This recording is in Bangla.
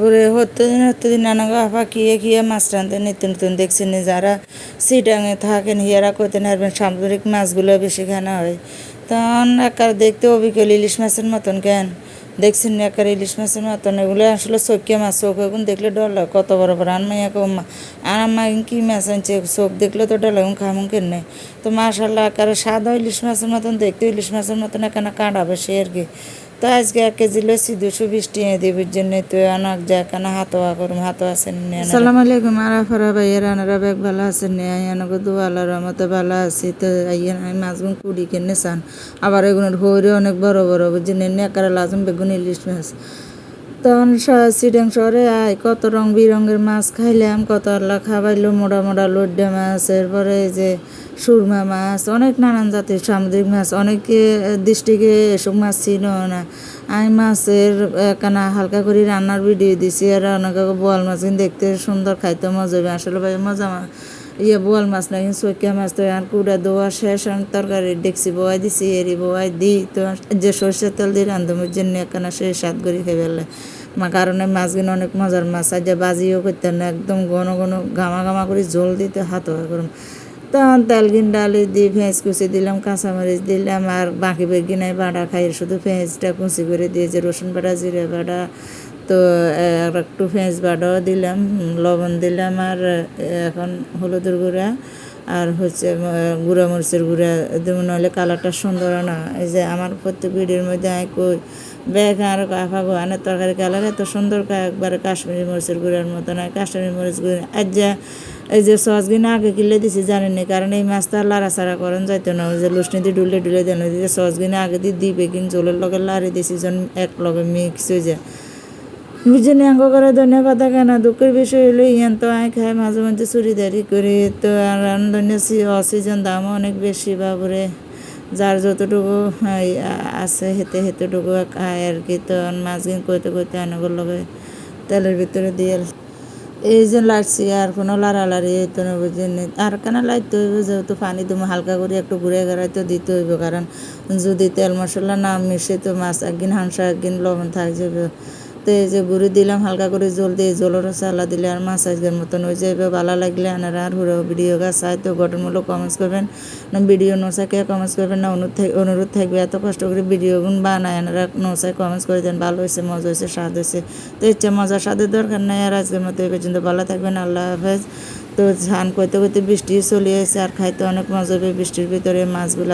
বাবুরে হতে দিন নানা আপা কিয়ে কিয়ে মাছ রাঁধতে নিত্য নতুন দেখছেন নি যারা সিটাঙে থাকেন, হিয়ারা করতেন হারবেন সামুদ্রিক মাছগুলো বেশি খানা হয়। তখন একার দেখতে অবিকল ইলিশ মাছের মতন কেন? দেখছেন একার ইলিশ মাছের মতন, এগুলো আসলে চোখে মাছ, চোখ এখন দেখলে ডর লাগে। কত বড় বড় আর মাইয়া কো মা, আর আমার কি মাছ আনছে? চোখ দেখলে তো ডর লাগে খামুন কেন নেই তো মাশাল্লাহ একারে সাদা ইলিশ মাছের মতন, দেখতে ইলিশ মাছের মতন এখানে কাঁটা বেশি আর কি। তো আজকে এক কেজি লসি দুশো বিশ টাকা দেবের জন্য, তো অনেক কেন হাতোয়া করুম হাতো আছেন সালাম আলাইকুম আরাফারা ভাইয়ের আনারা ব্যাগ ভালো আছেন নে? দুয়ালার মতো ভালো আছি। তো আইয়ান আমি মাছগুন কুড়ি কেনে চান। আবার এগুলোর হইরে অনেক বড় বড়, বুঝছেন এনে একারে লাজম বেগুন ইলিশ মাছ। তখন সিডাং শহরে আয়, কত রং বিরঙের মাছ খাইলাম, কত আল্লাহ খাবাইলো মোটা মোটা লোড্ডা মাছ। এরপরে যে সুরমা মাছ, অনেক নানান জাতির সামুদ্রিক মাছ, অনেকে দৃষ্টিকে এসব মাছ ছিল না। আমি মাছের কানা হালকা করে রান্নার ভিডিও দিছি, আর অনেকে বোয়াল মাছ কিন্তু দেখতে সুন্দর, খাইতে মজা হবে। আসলে ভাই, মজা ইয়ে বোয়াল মাছ না, কিন্তু মাছ তো আর কুড়া দোয়া শেষ আর তরকারি দেখছি বোয়াই দিছি, এরি বোয়াই দিই, তো যে সর্ষের তেল দিয়ে রান্ধমের জন্য একখানা সে স্বাদ করে খেয়ে ফেলে। মা, কারণে মাছগুলো অনেক মজার মাছ, আর যে বাজিও করতেন না, একদম ঘন ঘন ঘামা গামা করে জল দিতে হাত করুন তখন তেলগিন ডালি দিয়ে পেঁয়াজ কুচি দিলাম, কাঁচামরিচ দিলাম, আর বাকি বেগিনায় বাটা খাই, শুধু পেঁয়াজটা কুচি করে দিয়েছে, রসুন বাটা, জিরে বাটা, তো আর একটু পেঁয়াজ বাটাও দিলাম, লবণ দিলাম, আর এখন হলুদের গুঁড়া আর হচ্ছে গুঁড়া মরিচের গুঁড়া দেবো নাহলে কালারটা সুন্দর না। এই যে আমার প্রত্যেক ভিডিওর মধ্যে আমি কই, ব্যাগ আর কাফা গো, আনের তরকারি কালার এত সুন্দর একবারে কাশ্মীরি মরিচের গুঁড়ার মতো নয় কাশ্মীরি মরিচ গুঁড়া, আর যা, এই যে সস কিনে আগে কিনলে দিছি, জানেন না? কারণ এই মাছটা লাড়াচাড়া করেন যাইতো না। ওই যে লুসনি দিয়ে ডুলে ডুলে দেন, ওই যে আগে দিয়ে দিই বেকিং জলের লগে লাড়ি দিছি, যেন এক লগে মিক্স হয়ে যায়। বুঝিনি আঙ্গ করে ধন্যবাদ কেন? দুঃখের বিষয় হলো ইয়ান তো আয় খায়, মাঝে মাঝে চুরিদারি করি। তো আর ধন্য অক্সিজেন দামও অনেক বেশি, বাবুরে। যার যতটুকু আছে, হেতে হেতটুকু খায় আর কি। তো মাছ কিন কইতে কইতে আনগর লগে তেলের ভিতরে দিয়ে এই যে লাড়ছি, আর কোনো লাড়ালাড়ি এই তো বুঝিনি আর কেন লাইতে হইব? যেহেতু পানি তুমি হালকা করে একটু ঘুরে গেড়াই তো দিতে হইব, কারণ যদি তেল মশলা না মিশে, তো মাছ একদিন হাঁসা, একদিন লবণ থাক যাবে তো এই যে গুঁড়ি দিলাম, হালকা করে জল দিয়ে জলের চালা দিলে আর মাছ আজকের মতন হয়ে যাবে ভালো লাগলে আনারা আর হুড়ো ভিডিও গাছ চাই, তো গঠনমূলক কমেন্টস করবেন। না, ভিডিও নোসাকে কমেন্টস করবেন না, অনুরোধ অনুরোধ থাকবে। এত কষ্ট করে ভিডিও গুণ বানায় আনারা নোসায় কমেন্টস করে দেন। ভালো হয়েছে মজা হয়েছে স্বাদ হয়েছে তো ইচ্ছা মজা স্বাদের দরকার নাই। আর আজকের মতো এই পর্যন্ত ভালো থাকবেন। আল্লাহ হাফেজ। তো ধান করতে করতে বৃষ্টি চলে এসেছে আর খাইতে অনেক মজা হবে। বৃষ্টির ভিতরে মাছগুলো